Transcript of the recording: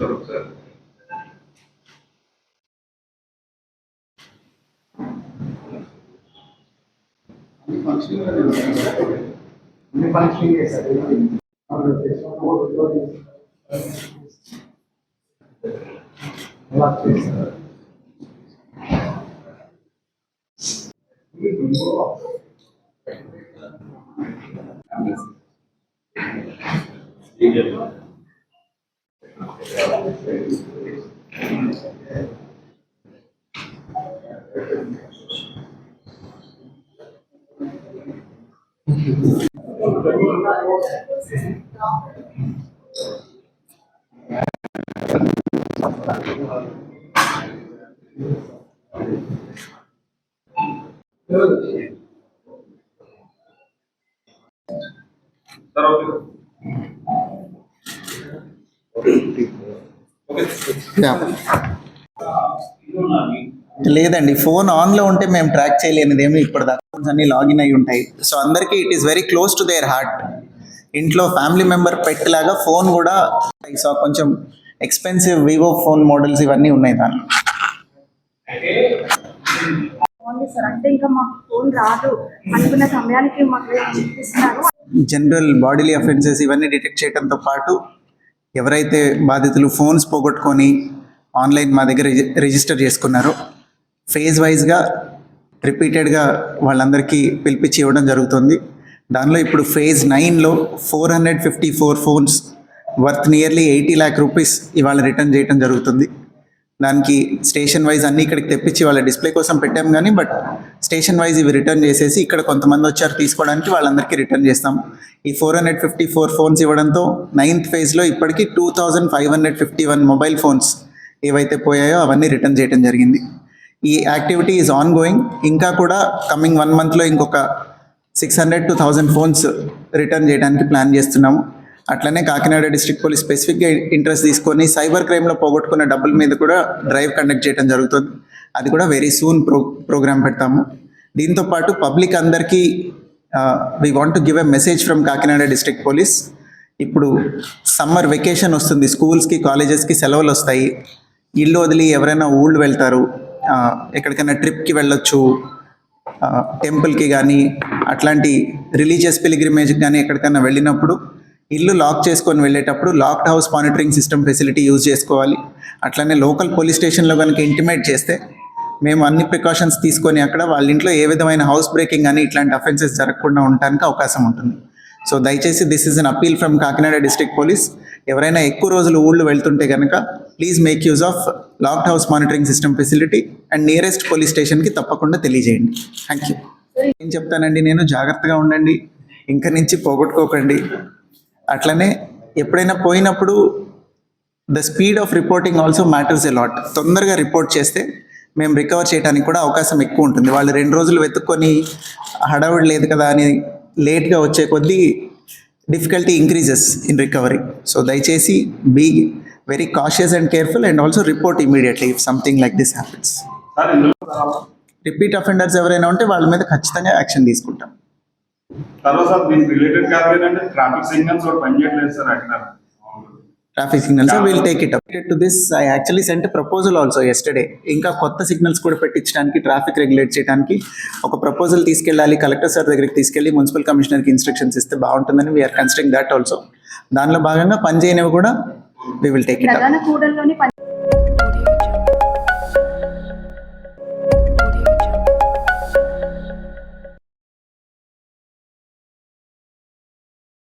Sir. functioning is. Thank you. Tá Sarah, లేదండి phone ఆన్లో ఉంటే మేము ట్రాక్ చేయలేనిది ఏమి ఇప్పుడు అకౌంట్స్ అన్ని లాగిన్ అయి ఉంటాయి. సో అందరికీ it is very close to their heart ఇంట్లో ఫ్యామిలీ మెంబర్ పెట్ లాగా ఫోన్ కూడా సో కొంచెం ఎక్స్పెన్సివ్ వివో ఫోన్ మోడల్స్ ఇవన్నీ ఉన్నాయి దాంట్లో. ఓన్లీ సార్ అంటే ఇంకా మాకు ఫోన్ రాదు. అనుకున్న సమయానికి మాకు ఇస్తున్నారు? జనరల్ బాడీలీ అఫెన్సెస్ ఇవన్నీ డిటెక్ట్ చేయడంతో పాటు ఎవరైతే బాధితులు ఫోన్స్ పోగొట్టుకొని ఆన్లైన్ మా దగ్గర రిజి- రిజిస్టర్ చేసుకున్నారో ఫేజ్ వైజ్గా రిపీటెడ్గా వాళ్ళందరికీ పిలిపించి ఇవ్వడం జరుగుతుంది. దానిలో ఇప్పుడు ఫేజ్ నైన్లో four hundred fifty four phones worth nearly eighty lakh rupees ఇవాళ రిటర్న్ చేయడం జరుగుతుంది. దానికి స్టేషన్ వైజ్ అన్ని ఇక్కడికి తెప్పించి వాళ్ళ డిస్ప్లే కోసం పెట్టాం కానీ బట్ స్టేషన్ వైజ్ ఇవి రిటర్న్ చేసేసి ఇక్కడ కొంతమంది వచ్చారు తీసుకోవడానికి వాళ్ళందరికీ రిటర్న్ చేస్తాం. ఈ four hundred fifty four phones ఇవ్వడంతో నైన్త్ ఫేజ్లో ఇప్పటికీ two thousand five hundred fifty one mobile phones ఏవైతే పోయాయో అవన్నీ రిటర్న్ చేయడం జరిగింది. ఈ యాక్టివిటీ ఈజ్ ఆన్ గోయింగ్ ఇంకా కూడా కమింగ్ వన్ మంత్లో ఇంకొక six hundred to thousand phones return చేయడానికి ప్లాన్ చేస్తున్నాము. అట్లనే కాకినాడ డిస్ట్రిక్ట్ పోలీస్ స్పెసిఫిక్గా ఇంట్రెస్ట్ తీసుకొని సైబర్ క్రైమ్లో పోగొట్టుకున్న డబ్బుల మీద కూడా డ్రైవ్ కండక్ట్ చేయడం జరుగుతుంది. అది కూడా వెరీ సూన్ ప్రో ప్రోగ్రామ్ పెడతాము. దీంతో పాటు పబ్లిక్ అందరికీ we want to give a message from Kakinada district police. ఇప్పుడు సమ్మర్ వెకేషన్ వస్తుంది స్కూల్స్కి కాలేజెస్కి సెలవులు వస్తాయి. ఇల్లు వదిలి ఎవరైనా ఊళ్ళు వెళ్తారు ఎక్కడికైనా ట్రిప్కి వెళ్ళొచ్చు టెంపుల్కి కానీ అట్లాంటి రిలీజియస్ పిలిగ్రిమేజ్కి కానీ ఎక్కడికైనా వెళ్ళినప్పుడు ఇల్లు లాక్ చేసుకొని వెళ్ళేటప్పుడు locked house monitoring system facility use చేసుకోవాలి. అట్లనే లోకల్ పోలీస్ స్టేషన్లో కనుక ఇంటిమేట్ చేస్తే మేము అన్ని ప్రికాషన్స్ తీసుకొని అక్కడ వాళ్ళ ఇంట్లో ఏ విధమైన హౌస్ బ్రేకింగ్ కానీ ఇట్లాంటి అఫెన్సెస్ జరగకుండా ఉండడానికి అవకాశం ఉంటుంది. సో దయచేసి this is an appeal from Kakinada district police ఎవరైనా ఎక్కువ రోజులు ఊళ్ళు వెళ్తుంటే కనుక please make use of locked house monitoring system facility and nearest police స్టేషన్కి తప్పకుండా తెలియజేయండి. థ్యాంక్ యూ ఏం చెప్తానండి నేను? జాగ్రత్తగా ఉండండి. ఇంక నుంచి పోగొట్టుకోకండి. అట్లనే ఎప్పుడైనా పోయినప్పుడు the speed of reporting also matters a lot తొందరగా రిపోర్ట్ చేస్తే మేము రికవర్ చేయడానికి కూడా అవకాశం ఎక్కువ ఉంటుంది. వాళ్ళు రెండు రోజులు వెతుక్కొని హడావుడి లేదు కదా అని లేట్గా వచ్చే కొద్దీ difficulty increases in recovery so దయచేసి be very cautious and careful and also report immediately if something like this happens repeat offenders ఎవరైనా ఉంటే వాళ్ళ మీద ఖచ్చితంగా యాక్షన్ తీసుకుంటాం. తర్వాత సార్ దీనికి రిలేటెడ్ కాదు ఏంటంటే ట్రాఫిక్ సిగ్నల్స్ కూడా పనిచేయట్లేదు సార్ అక్కడ. Traffic signals will take it up to this I actually sent proposal also yesterday ఇంకా కొత్త సిగ్నల్స్ కూడా పెట్టించడానికి ట్రాఫిక్ రెగ్యులేట్ చేయడానికి ఒక ప్రపోజల్ తీసుకెళ్ళాలి కలెక్టర్ సార్ దగ్గరికి తీసుకెళ్ళి మున్సిపల్ కమిషనర్కి ఇన్స్ట్రక్షన్స్ ఇస్తే బాగుంటుందని వీఆర్ కన్సిడరింగ్ దాట్ ఆల్సో దానిలో భాగంగా పని చేయనివి కూడా we will take it up